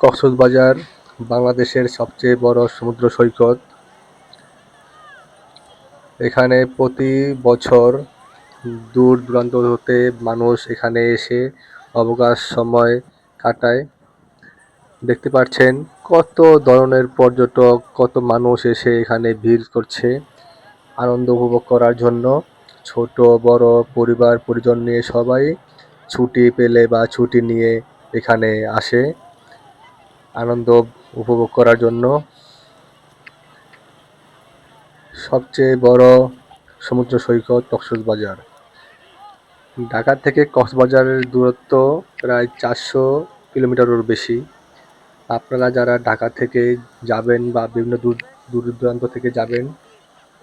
কক্সবাজার বাংলাদেশের সবচেয়ে বড় সমুদ্র সৈকত। এখানে প্রতি বছর দূর দূরান্ত হতে মানুষ এখানে এসে অবকাশ সময় কাটায়। দেখতে পাচ্ছেন কত ধরনের পর্যটক, কত মানুষ এসে এখানে ভিড় করছে। আনন্দ উপভোগ করার জন্য ছোট, বড় পরিবার, পরিজন নিয়ে সবাই ছুটি পেলে বা ছুটি নিয়ে এখানে আসে। আনন্দ উপভোগ করার জন্য সবচেয়ে বড় সমুদ্র সৈকত কক্সবাজার। ঢাকা থেকে কক্সবাজারের দূরত্ব প্রায় চারশো কিলোমিটারের বেশি। আপনারা যারা ঢাকা থেকে যাবেন বা বিভিন্ন দূর দূর দূরান্ত থেকে যাবেন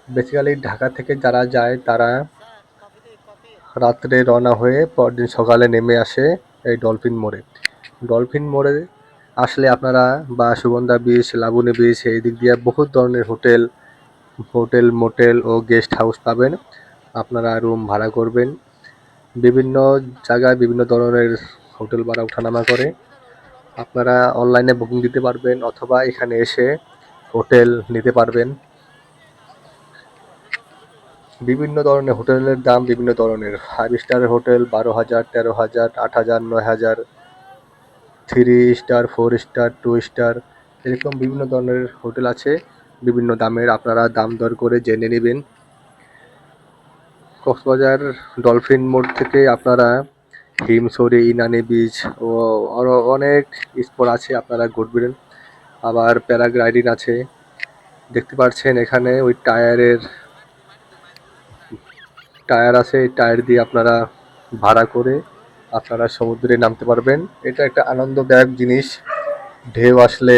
বেসিক্যালি ঢাকা থেকে যারা যায় তারা রাত্রে রওনা হয়ে পরদিন সকালে নেমে আসে এই ডলফিন মোড়ে। ডলফিন মোড়ে আসলে আপনারা বা সুগন্ধা বিচ লাবণী বিচ এই দিক দিয়ে বহুত ধরনের হোটেল হোটেল, মোটেল ও গেস্ট হাউস পাবেন। আপনারা রুম ভাড়া করবেন। বিভিন্ন জায়গায় বিভিন্ন ধরনের হোটেল ভাড়া ওঠানামা করে। আপনারা অনলাইনে বুকিং দিতে পারবেন অথবা এখানে এসে হোটেল নিতে পারবেন। বিভিন্ন ধরনের হোটেলের দাম বিভিন্ন ধরনের। ফাইভ স্টারের হোটেল বারো হাজার, তেরো হাজার, আট হাজার, নয় হাজার। Three star, four star, two star এরকম বিভিন্ন ধরনের হোটেল আছে। বিভিন্ন দামের আপনারা দাম দর করে জেনে নেবেন। কক্সবাজার ডলফিন মোড় থেকে আপনারা হিমছড়ি, ইনানি বিচ ও আরও অনেক স্পট আছে আপনারা ঘুরবেন। আবার প্যারাগ্লাইডিং আছে। দেখতে পাচ্ছেন এখানে ওই টায়ারের টায়ার আছে, টায়ার দিয়ে আপনারা ভাড়া করে আপনারা সমুদ্রে নামতে পারবেন। এটা একটা আনন্দদায়ক জিনিস। ঢেউ আসলে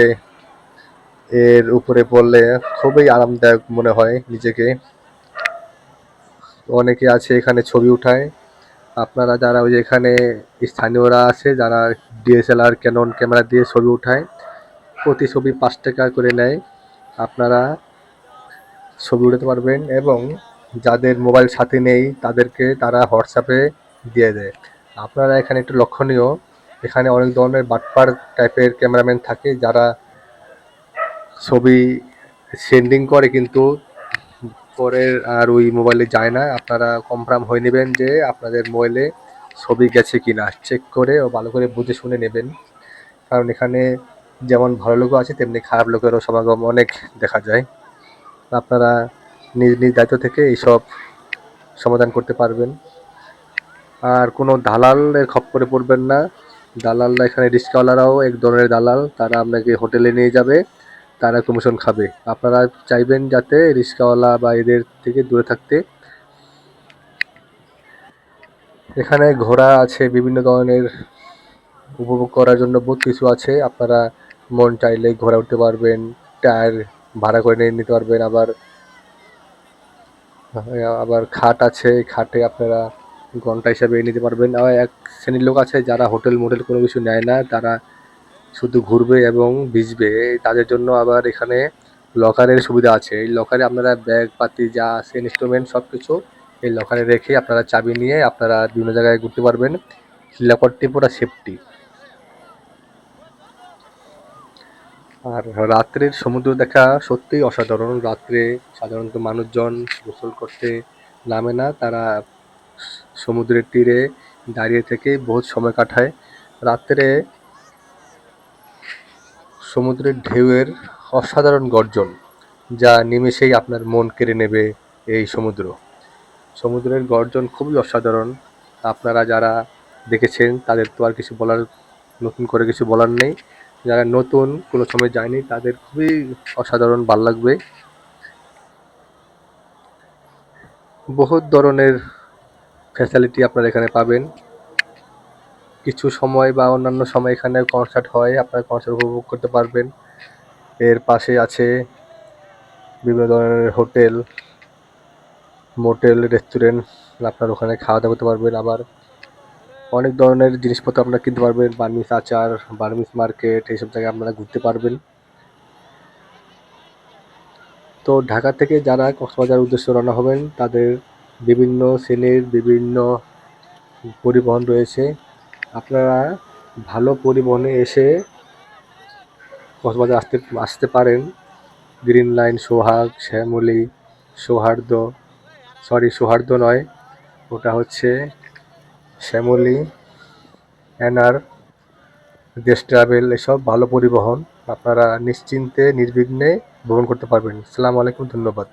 এর উপরে পড়লে খুবই আরামদায়ক মনে হয় নিজেকে। অনেকে আছে এখানে ছবি উঠায়। আপনারা যারা ওই এখানে স্থানীয়রা আছে, যারা ডিএসএলআর ক্যানন ক্যামেরা দিয়ে ছবি উঠায় প্রতি ছবি পাঁচ টাকা করে নেয়। আপনারা ছবি উঠাতে পারবেন এবং যাদের মোবাইল সাথে নেই, তাদেরকে তারা হোয়াটসঅ্যাপে দিয়ে দেয়। আপনারা এখানে একটু লক্ষণীয়। এখানে অনেক ধরনের বাটপার টাইপের ক্যামেরাম্যান থাকে যারা ছবি সেন্ডিং করে কিন্তু পরের আর ওই মোবাইলে যায় না। আপনারা কনফার্ম হয়ে নেবেন যে আপনাদের মোবাইলে ছবি গেছে কি না চেক করে ও ভালো করে বুঝে শুনে নেবেন। কারণ এখানে যেমন ভালো লোকও আছে, তেমনি খারাপ লোকেরও সমাগম অনেক দেখা যায়। আপনারা নিজ নিজ দায়িত্ব থেকে এইসব সমাধান করতে পারবেন। আর কোনো দালালের খপ্পরে পড়বেন না। দালালরা এখানে রিক্সাওয়ালারাও এক ধরনের দালাল। তারা আপনাকে হোটেলে নিয়ে যাবে, তারা কমিশন খাবে। আপনারা চাইবেন যাতে রিক্সাওয়ালা বা এদের থেকে দূরে থাকতে। এখানে ঘোড়া আছে, বিভিন্ন ধরনের উপভোগ করার জন্য বহুত কিছু আছে। আপনারা মন চাইলে ঘোড়া উঠতে পারবেন, টায়ার ভাড়া করে নিয়ে নিতে পারবেন। আবার আবার খাট আছে, খাটে আপনারা ঘণ্টা হিসাবে নিতে পারবেন। আবার এক শ্রেণির লোক আছে যারা হোটেল মোটেল কোনো কিছু নেয় না, তারা শুধু ঘুরবে এবং ভিজবে। তাদের জন্য আবার এখানে লকারের সুবিধা আছে। এই লকারে আপনারা ব্যাগ, পাতি, যা আছে ইনস্ট্রুমেন্ট সব কিছু এই লকারে রেখে আপনারা চাবি নিয়ে আপনারা বিভিন্ন জায়গায় ঘুরতে পারবেন। লকারটি পুরো সেফটি আর রাত্রের সমুদ্র দেখা সত্যিই অসাধারণ। রাত্রে সাধারণত মানুষজন গোসল করতে নামে না, তারা সমুদ্রের তীরে দাঁড়িয়ে থেকে বহুত সময় কাটায়। রাত্রে সমুদ্রের ঢেউয়ের অসাধারণ গর্জন যা নিমেষেই আপনার মন কেড়ে নেবে এই সমুদ্র। সমুদ্রের গর্জন খুবই অসাধারণ। আপনারা যারা দেখেছেন, তাদের তো আর কিছু বলার, নতুন করে কিছু বলার নেই। যারা নতুন, কোনো সময় যায়নি, তাদের খুবই অসাধারণ, ভালো লাগবে। বহুত ধরনের ফ্যাসিলিটি আপনারা এখানে পাবেন। কিছু সময় বা অন্যান্য সময় এখানে কনসার্ট হয়, আপনারা কনসার্ট উপভোগ করতে পারবেন। এর পাশে আছে বিভিন্ন ধরনের হোটেল, মোটেল, রেস্টুরেন্ট, আপনার ওখানে খাওয়া দাওয়া করতে পারবেন আবার। অনেক ধরনের জিনিসপত্র আপনারা কিনতে পারবেন, বার্মিস আচার, বার্মিস মার্কেট, এইসব জায়গায় আপনারা ঘুরতে পারবেন। তো ঢাকা থেকে যারা কক্সবাজার উদ্দেশ্যে রওনা হবেন, তাদের বিভিন্ন শ্রেণির বিভিন্ন পরিবহন রয়েছে। আপনারা ভালো পরিবহনে এসে কক্সবাজার আসতে আসতে পারেন। Green line, Sohag, Shyamoli, Sauhardya, sorry, Sauhardya নয়, ওটা হচ্ছে শ্যামলী, এনআর, দেশ ট্রাভেল, এসব ভালো পরিবহন। আপনারা নিশ্চিন্তে, নির্বিঘ্নে ভ্রমণ করতে পারবেন। সালাম আলাইকুম, ধন্যবাদ।